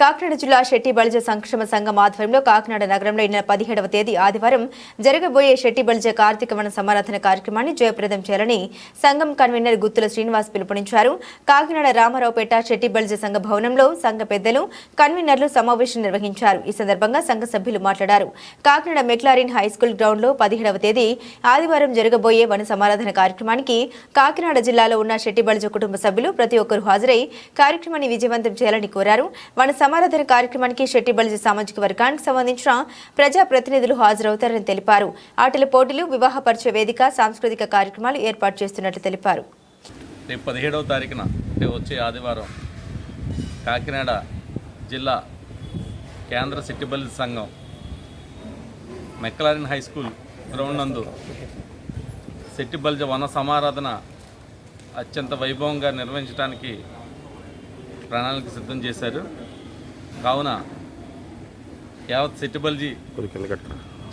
కాకినాడ జిల్లా శెట్టి బలిజ సంక్షేమ సంఘం ఆధ్వర్యంలో కాకినాడ నగరంలో ఈ నెల పదిహేడవ తేదీ ఆదివారం జరగబోయే శెట్టి బలిజ కార్తీక వన సమారాధన కార్యక్రమాన్ని జయప్రదం చేయాలని సంఘం కన్వీనర్ గుత్తుల శ్రీనివాస్ పిలుపునిచ్చారు. కాకినాడ రామారావుపేట శెట్టి బలిజ సంఘ భవనంలో సంఘ పెద్దలు కన్వీనర్లు సమావేశం నిర్వహించారు. ఈ సందర్భంగా సంఘ సభ్యులు మాట్లాడారు. కాకినాడ మెక్లారిన్ హై స్కూల్ గ్రౌండ్లో పదిహేడవ తేదీ ఆదివారం జరగబోయే వన సమారాధన కార్యక్రమానికి కాకినాడ జిల్లాలో ఉన్న శెట్టి బలిజ కుటుంబ సభ్యులు ప్రతి ఒక్కరూ హాజరై కార్యక్రమాన్ని విజయవంతం చేయాలని కోరారు. వన సమారాధన కార్యక్రమానికి శెట్టి సామాజిక వర్గానికి సంబంధించిన ప్రజా ప్రతినిధులు హాజరవుతారని తెలిపారు. ఆటల పోటీలు వివాహ పరిచయ వేదిక సాంస్కృతిక కార్యక్రమాలు ఏర్పాటు చేస్తున్నట్లు తెలిపారు. రేపు పదిహేడవ తారీఖున అంటే వచ్చే ఆదివారం కాకినాడ జిల్లా కేంద్ర సిట్టిబల్లి సంఘం మెక్కలారిన్ హై స్కూల్ గ్రౌండ్ నందు సెట్టిబల్జ వన సమారాధన అత్యంత వైభవంగా నిర్వహించడానికి ప్రణాళిక సిద్ధం చేశారు. కావున యావత్ సెట్టిబల్జీ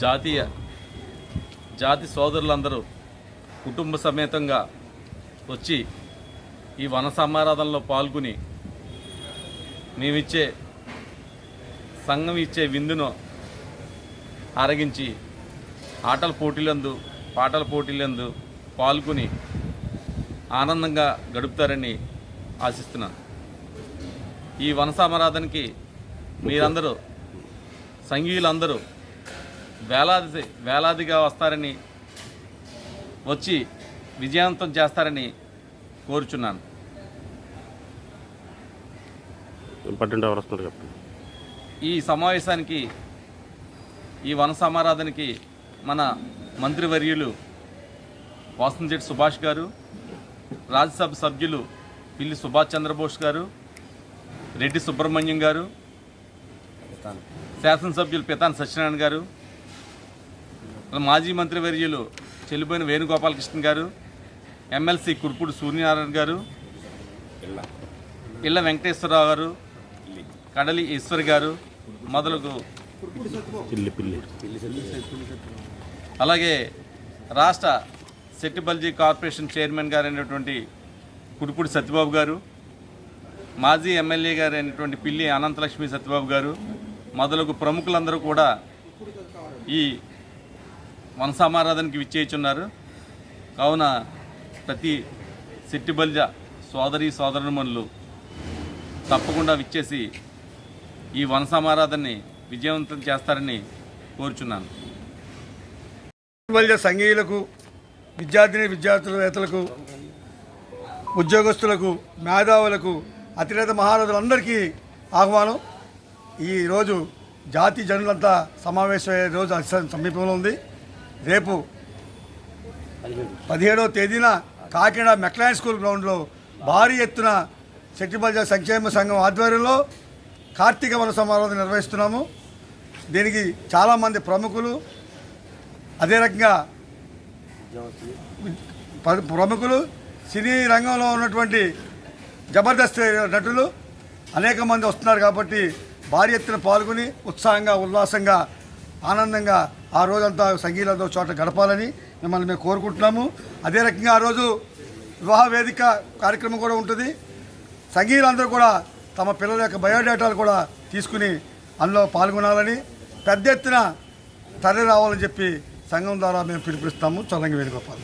జాతీయ జాతి సోదరులందరూ కుటుంబ సమేతంగా వచ్చి ఈ వన సమారాధనలో పాల్గొని మేమిచ్చే సంఘం ఇచ్చే విందును ఆరగించి ఆటల పోటీలందు పాటల పోటీలందు పాల్గొని ఆనందంగా గడుపుతారని ఆశిస్తున్నాను. ఈ వన సమారాధనకి మీరందరూ సంఘీయులందరూ వేలాది వేలాదిగా వస్తారని వచ్చి విజయవంతం చేస్తారని కోరుచున్నాను. ఈ సమావేశానికి ఈ వన సమారాధనకి మన మంత్రివర్యులు వాసంశెట్టి సుభాష్ గారు రాజ్యసభ సభ్యులు పిల్లి సుభాష్ చంద్రబోస్ గారు రెడ్డి సుబ్రహ్మణ్యం గారు శాసనసభ్యులు పితాన్ సత్యనారాయణ గారు మాజీ మంత్రివర్యులు చెల్లిపోయిన వేణుగోపాలకృష్ణ గారు ఎమ్మెల్సీ కుర్పుడు సూర్యనారాయణ గారు ఇళ్ళ వెంకటేశ్వరరావు గారు కడలి ఈశ్వర్ గారు మొదలగు అలాగే రాష్ట్ర సెట్టిబల్జీ కార్పొరేషన్ చైర్మన్ గారు అయినటువంటి కుడుపుడి సత్యబాబు గారు మాజీ ఎమ్మెల్యే గారు అయినటువంటి పిల్లి అనంతలక్ష్మి సత్యబాబు గారు మొదలగు ప్రముఖులందరూ కూడా ఈ మనసామారాధనకి విచ్చేయుచున్నారు. కావున ప్రతి శెట్టిబల్జ సోదరి సోదరుమణులు తప్పకుండా విచ్చేసి ఈ వనసమారాధనని విజయవంతం చేస్తారని కోరుచున్నాను. బల్జ సంఘీయులకు విద్యార్థిని విద్యార్థులవేత్తలకు ఉద్యోగస్తులకు మేధావులకు అతిరేత మహారాజులందరికీ ఆహ్వానం. ఈరోజు జాతి జనులంతా సమావేశమయ్యే రోజు అతి సమీపంలో ఉంది. రేపు పదిహేడవ తేదీన కాకినాడ మెక్లాయన్ స్కూల్ గ్రౌండ్లో భారీ ఎత్తున శెట్టిబల్జ సంక్షేమ సంఘం ఆధ్వర్యంలో కార్తీక వన సమారోహం నిర్వహిస్తున్నాము. దీనికి చాలామంది ప్రముఖులు అదే రకంగా ప్రముఖులు సినీ రంగంలో ఉన్నటువంటి జబర్దస్త్ నటులు అనేక మంది వస్తున్నారు కాబట్టి భారీ ఎత్తున పాల్గొని ఉత్సాహంగా ఉల్లాసంగా ఆనందంగా ఆ రోజంతా సంగీతంతో చోట గడపాలని మిమ్మల్ని మేము కోరుకుంటున్నాము. అదే రకంగా ఆ రోజు వివాహ వేదిక కార్యక్రమం కూడా ఉంటుంది. సంగీతులందరూ కూడా తమ పిల్లల యొక్క బయోడేటాలు కూడా తీసుకుని అందులో పాల్గొనాలని పెద్ద ఎత్తున తరలి రావాలని చెప్పి సంఘం ద్వారా మేము పిలుపునిస్తాము. చొల్లంగి వేణుగోపాల్.